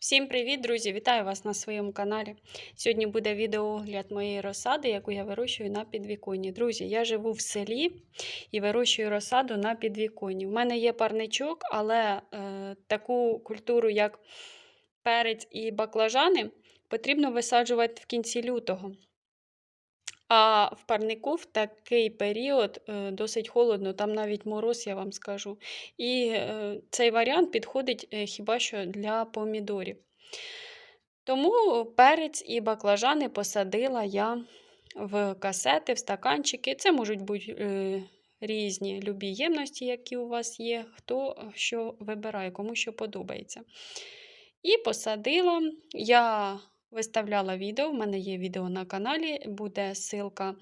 Всім привіт, друзі! Вітаю вас на своєму каналі. Сьогодні буде відеоогляд моєї розсади, яку я вирощую на підвіконні. Друзі, я живу в селі і вирощую розсаду на підвіконні. У мене є парничок, але е, таку культуру, як перець і баклажани, потрібно висаджувати в кінці лютого. А в парнику в такий період е, досить холодно, там навіть мороз, я вам скажу. І е, цей варіант підходить е, хіба що для помідорів. Тому перець і баклажани посадила я в касети, в стаканчики. Це можуть бути різні любі ємності, які у вас є, хто що вибирає, кому що подобається. І посадила я Виставляла відео, в мене є відео на каналі, буде ссылка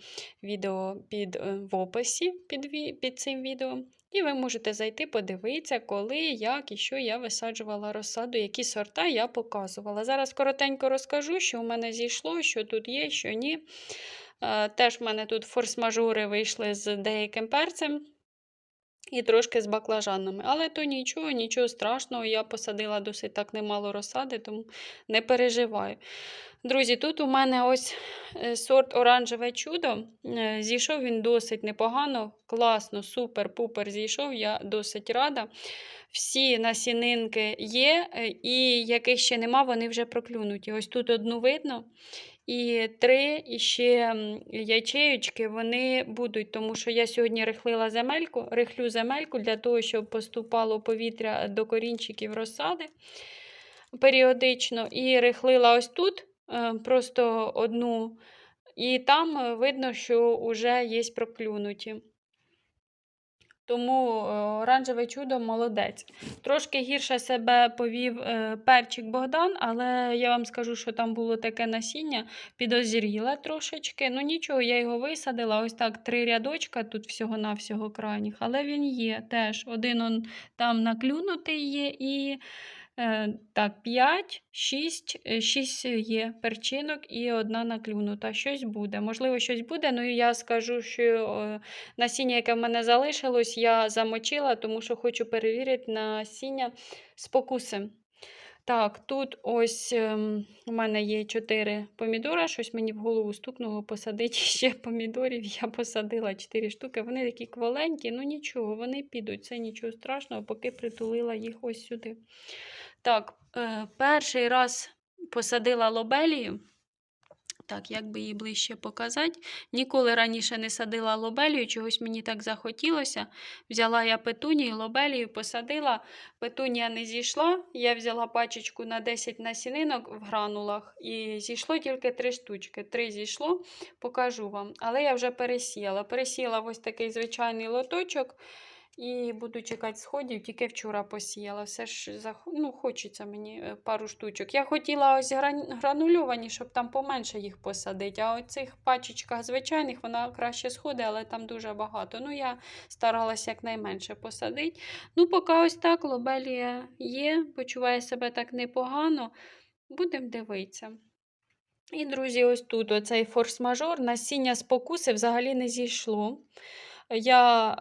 відео під, е, в описі під, під цим відео. І ви можете зайти, подивитися, коли, як і що я висаджувала розсаду, які сорта я показувала. Зараз коротенько розкажу, що в мене зійшло, що тут є, що ні. Е, теж в мене тут форс-мажори вийшли з деяким перцем. І трошки з баклажанами. Але то нічого, нічого страшного. Я посадила досить так немало розсади, тому не переживаю. Друзі, тут у мене ось е, сорт оранжеве чудо. Е, зійшов він досить непогано, класно, супер-пупер зійшов, я досить рада. Всі насінинки є, е, і яких ще нема, вони вже проклюнуті. Ось тут одну видно. І три ще ячеючки вони будуть, тому що я сьогодні рихлила земельку, рихлю земельку для того, щоб поступало повітря до корінчиків розсади періодично. І рихлила ось тут е, просто одну. І там е, видно, що вже є проклюнуті. Тому е, оранжеве чудо молодець. Трошки гірше себе повів е, перчик Богдан, але я вам скажу, що там було таке насіння, підозріле трошечки. Ну нічого, я його висадила. Ось так три рядочка тут всього-навсього крайніх, але він є теж. Один он там наклюнутий є і так, 5, 6, 6 є перчинок і одна наклюнута. Щось буде. Можливо, щось буде. Ну я скажу, що насіння, яке в мене залишилось, я замочила, тому що хочу перевірити насіння спокуси. Так, тут ось ем, у мене є 4 помідора, щось мені в голову стукнуло посадити ще помідорів. Я посадила 4 штуки. Вони такі кваленькі, ну нічого, вони підуть. Це нічого страшного, поки притулила їх ось сюди. Так, е, перший раз посадила лобелію. Так, як би її ближче показати. Ніколи раніше не садила лобелію, чогось мені так захотілося. Взяла я петунію, лобелію, посадила, петунія не зійшла. Я взяла пачечку на 10 насінинок в гранулах і зійшло тільки 3 штучки. Три зійшло, покажу вам. Але я вже пересіяла. Пересіяла ось такий звичайний лоточок. І буду чекати сходів, тільки вчора посіяла. Все ж ну, хочеться мені е, пару штучок. Я хотіла ось гранульовані, щоб там поменше їх посадити. А оцих пачечках звичайних вона краще сходить, але там дуже багато. Ну, я старалася якнайменше посадити. Ну, поки ось так лобелія є, почуває себе так непогано. Будемо дивитися. І, друзі, ось тут оцей форс-мажор, насіння спокуси взагалі не зійшло. Я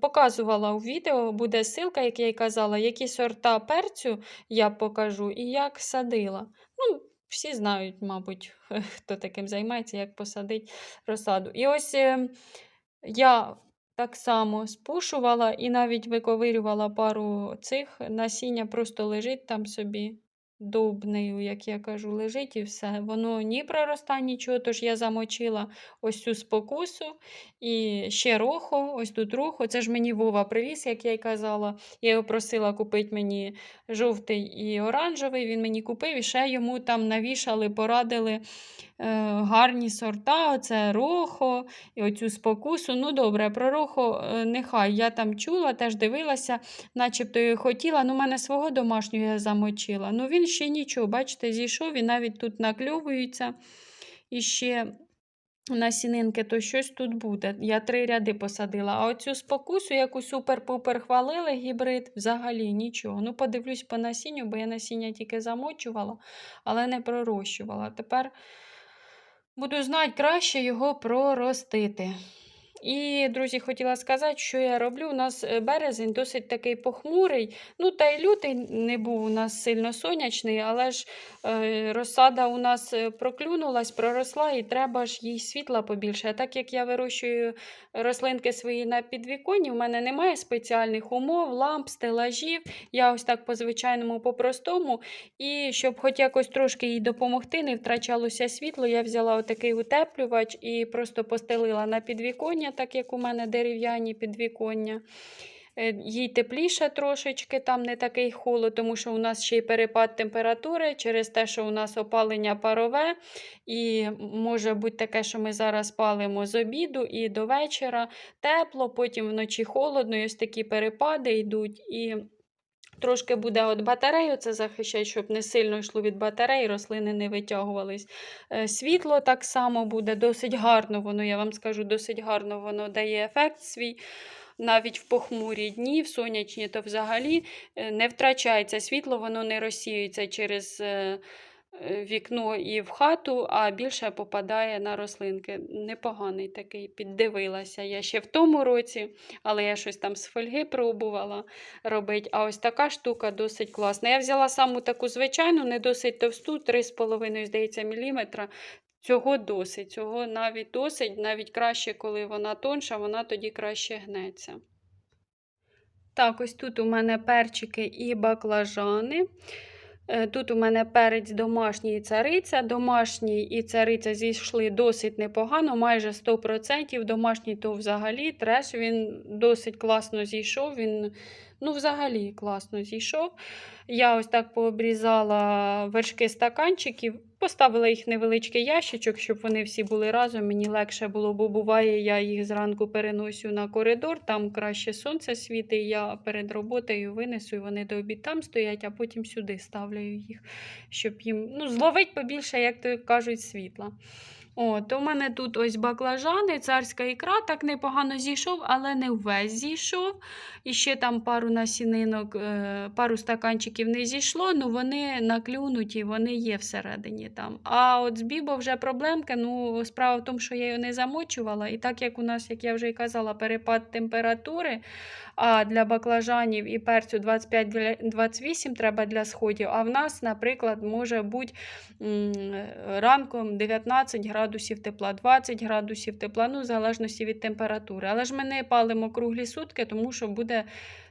показувала у відео, буде ссылка, як я й казала, які сорта перцю я покажу і як садила. Ну, Всі знають, мабуть, хто таким займається, як посадити розсаду. І ось е, я так само спушувала і навіть виковирювала пару цих насіння, просто лежить там собі Дубнею, як я кажу, лежить і все. Воно ні пророста, нічого, тож я замочила ось цю спокусу і ще рохо, ось тут рохо. Це ж мені Вова привіз, як я й казала. Я його просила купити мені жовтий і оранжевий. Він мені купив і ще йому там навішали, порадили е, гарні сорта. Оце рохо і оцю спокусу. Ну, добре, про рохо е, нехай. Я там чула, теж дивилася, начебто хотіла. Ну, мене свого домашнього я замочила. Ну, він ще нічого, бачите, зійшов і навіть тут накльовується. І ще насінинки, то щось тут буде. Я три ряди посадила. А оцю спокусу, яку супер-пупер хвалили, гібрид, взагалі нічого. Ну, подивлюсь по насінню, бо я насіння тільки замочувала, але не пророщувала. Тепер буду знати, краще його проростити. І, друзі, хотіла сказати, що я роблю. У нас е, березень досить такий похмурий. Ну, та й лютий не був у нас сильно сонячний, але ж е, розсада у нас е, проклюнулась, проросла, і треба ж їй світла побільше. А так як я вирощую рослинки свої на підвіконні, у мене немає спеціальних умов, ламп, стелажів. Я ось так по-звичайному, по-простому. І щоб хоч якось трошки їй допомогти, не втрачалося світло, я взяла отакий утеплювач і просто постелила на підвіконня, так як у мене дерев'яні підвіконня. Е, Їй тепліше трошечки, там не такий холод, тому що у нас ще й перепад температури через те, що у нас опалення парове. І може бути таке, що ми зараз палимо з обіду і до вечора тепло, потім вночі холодно, і ось такі перепади йдуть. І Трошки буде от батарею це захищати, щоб не сильно йшло від батареї, рослини не витягувались. Е, Світло так само буде досить гарно, воно, я вам скажу, досить гарно воно дає ефект свій. Навіть в похмурі дні, в сонячні, то взагалі е, не втрачається світло, воно не розсіюється через е, вікно і в хату, а більше попадає на рослинки. Непоганий такий, піддивилася. Я ще в тому році, але я щось там з фольги пробувала робити. А ось така штука досить класна. Я взяла саму таку звичайну, не досить товсту, 3,5, здається, міліметра. Цього досить, цього навіть досить, навіть краще, коли вона тонша, вона тоді краще гнеться. Так, ось тут у мене перчики і баклажани. Е, Тут у мене перець домашній і цариця. Домашній і цариця зійшли досить непогано, майже 100%. Домашній то взагалі треш, він досить класно зійшов. Він ну, взагалі класно зійшов. Я ось так пообрізала вершки стаканчиків, поставила їх невеличкий ящичок, щоб вони всі були разом. Мені легше було, бо буває, я їх зранку переносю на коридор, там краще сонце світить, я перед роботою винесу, і вони до обід там стоять, а потім сюди ставлю їх, щоб їм ну, зловить побільше, як то кажуть, світла. От, у мене тут ось баклажани, царська ікра так непогано зійшов, але не весь зійшов. І ще там пару насінинок, е, пару стаканчиків не зійшло, ну вони наклюнуті, вони є всередині там. А от з бібо вже проблемка. Ну, справа в тому, що я його не замочувала. І так як у нас, як я вже і казала, перепад температури, а для баклажанів і перцю 25-28 треба для сходів. А в нас, наприклад, може бути ранком 19 градусів тепла, 20 градусів тепла, ну, в залежності від температури. Але ж ми не палимо круглі сутки, тому що буде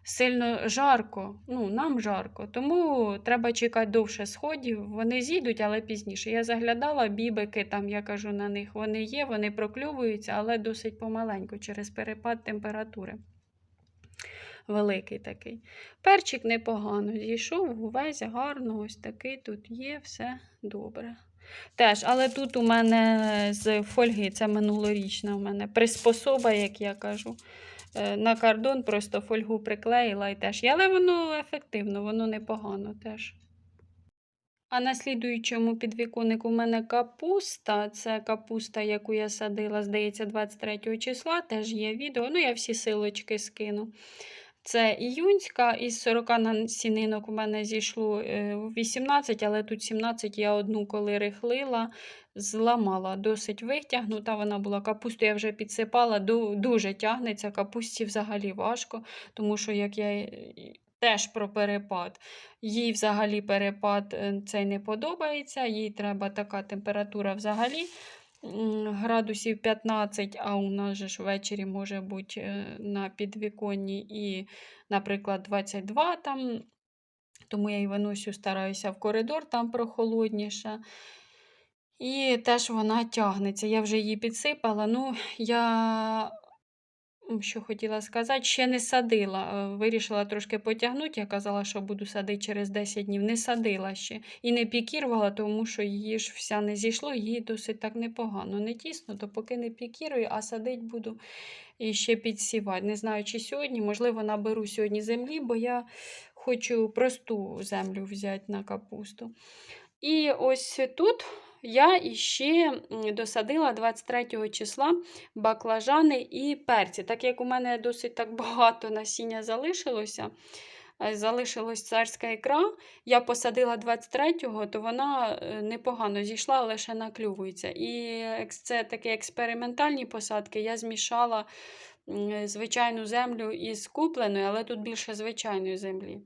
сильно жарко. Ну, нам жарко. Тому треба чекати довше сходів. Вони зійдуть, але пізніше. Я заглядала бібики, там я кажу на них, вони є, вони прокльовуються, але досить помаленьку через перепад температури. Великий такий. Перчик непогано зійшов, увесь гарно, ось такий тут є, все добре. Теж, але тут у мене з фольги, це минулорічна у мене приспособа, як я кажу. Е, На кордон просто фольгу приклеїла і теж. Але воно ефективно, воно непогано теж. А на слідуючому підвіконнику у мене капуста. Це капуста, яку я садила, здається, 23 числа. Теж є відео. Ну, я всі силочки скину. Це іюнська, із 40 насінинок у мене зійшло е, 18, але тут 17 я одну, коли рихлила, зламала. Досить витягнута вона була. Капусту я вже підсипала, дуже тягнеться. Капусті взагалі важко, тому що як я теж про перепад. Їй взагалі перепад е, цей не подобається, їй треба така температура взагалі. Градусів 15, а у нас же ж ввечері може бути е, на підвіконні і, наприклад, 22 там. Тому я і виносю, стараюся в коридор, там прохолодніше. І теж вона тягнеться. Я вже її підсипала. Ну, я що хотіла сказати, ще не садила. Е, Вирішила трошки потягнути. Я казала, що буду садити через 10 днів. Не садила ще. І не пікірувала, тому що її ж вся не зійшло, її досить так непогано. Не тісно, то поки не пікірую, а садить буду і ще підсівати. Не знаю, чи сьогодні, можливо, наберу сьогодні землі, бо я хочу просту землю взяти на капусту. І ось тут я іще досадила 23 числа баклажани і перці. Так як у мене досить так багато насіння залишилося, е, залишилась царська ікра. Я посадила 23-го, то вона е, непогано зійшла, лише наклювується. І це такі експериментальні посадки. Я змішала звичайну землю із купленою, але тут більше звичайної землі.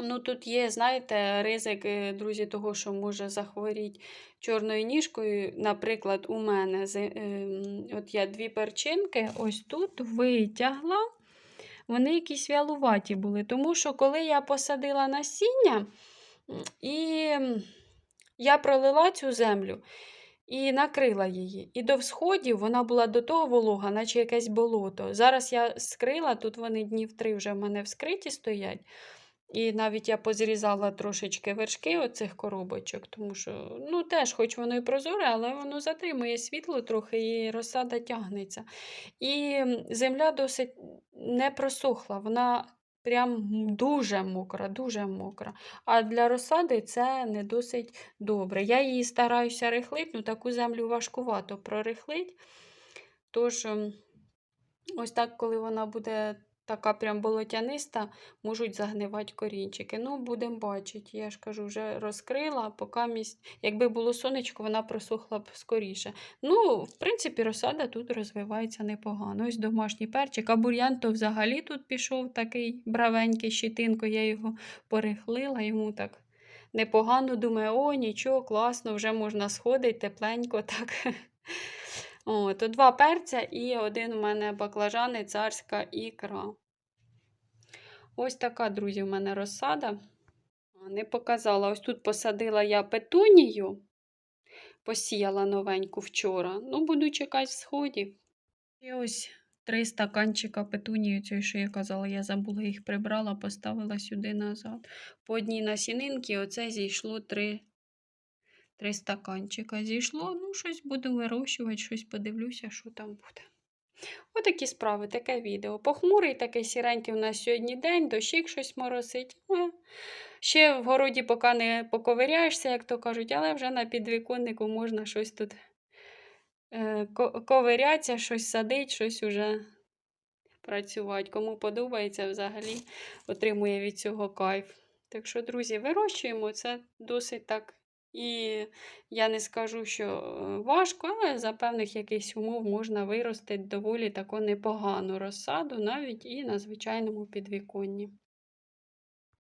Ну, тут є, знаєте, ризик, е, друзі, того, що може захворіти чорною ніжкою. Наприклад, у мене ем, от я дві перчинки ось тут витягла. Вони якісь вялуваті були. Тому що коли я посадила насіння, і я пролила цю землю і накрила її. І до всходів вона була до того волога, наче якесь болото. Зараз я скрила, тут вони днів три вже в мене вскриті стоять. І навіть я позрізала трошечки вершки оцих коробочок, тому що, ну, теж, хоч воно і прозоре, але воно затримує світло трохи і розсада тягнеться. І земля досить не просохла, вона прям дуже мокра, дуже мокра. А для розсади це не досить добре. Я її стараюся рихлити, ну таку землю важкувато прорихлить. Тож, ем, ось так, коли вона буде така прям болотяниста, можуть загнивати корінчики. Ну, будемо бачити. Я ж кажу, вже розкрила, поки місць, якби було сонечко, вона просохла б скоріше. Ну, в принципі, розсада тут розвивається непогано. Ось домашній перчик, а бур'ян то взагалі тут пішов такий бравенький щитинко, я його порихлила, йому так непогано. Думаю, о, нічого, класно, вже можна сходити, тепленько так. О, то два перця і один у мене баклажани, царська ікра. Ось така, друзі, у мене розсада. Не показала. Ось тут посадила я петунію, посіяла новеньку вчора. Ну, буду чекати сходів. І ось три стаканчика петунії, цієї, що я казала, я забула їх прибрала, поставила сюди назад. По одній насінинці оце зійшло три, три стаканчика. Зійшло, ну, щось буду вирощувати, щось подивлюся, що там буде. Отакі справи, таке відео. Похмурий такий сіренький у нас сьогодні день, дощик щось моросить. Ну, Ще в городі поки не поковиряєшся, як то кажуть, але вже на підвіконнику можна щось тут е, ко- ковирятися, щось садить, щось уже працювати. Кому подобається, взагалі отримує від цього кайф. Так що, друзі, вирощуємо це досить так. І я не скажу, що е, важко, але за певних якихось умов можна виростити доволі таку непогану розсаду, навіть і на звичайному підвіконні.